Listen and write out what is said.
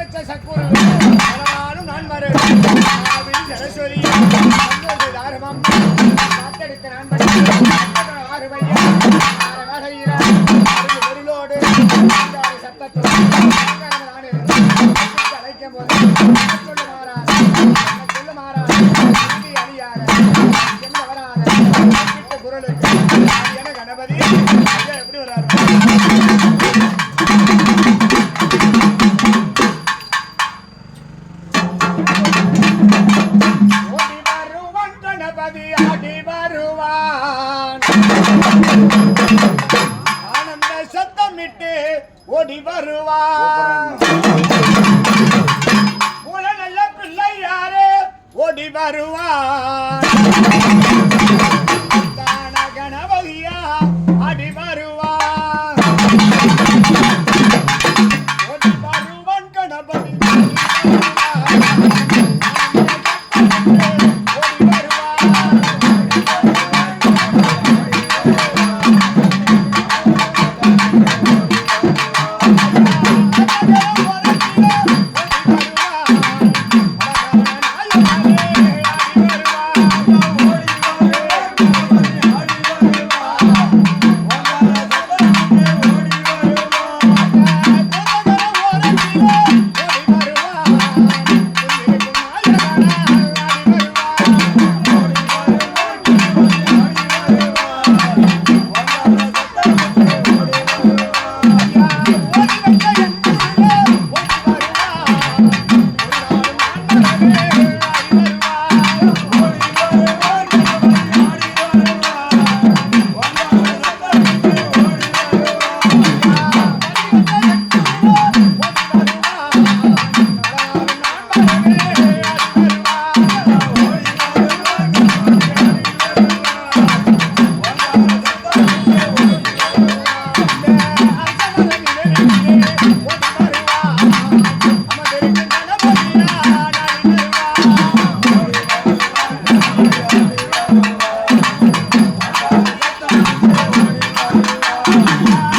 வச்ச நான் மறவேன் காவிரி சரஸ்வதி சந்தோஷ தாரமம். காத்தெடுக்க நான் பொருளோடு சத்தத்தோடு. அழைக்கும் போது குரலுக்கு ஆனந்த சத்தமிட்டு ஓடி வருவார். நல்ல பிள்ளை யாரு ஓடி வருவார். ஓடி வந்த என் Yeah.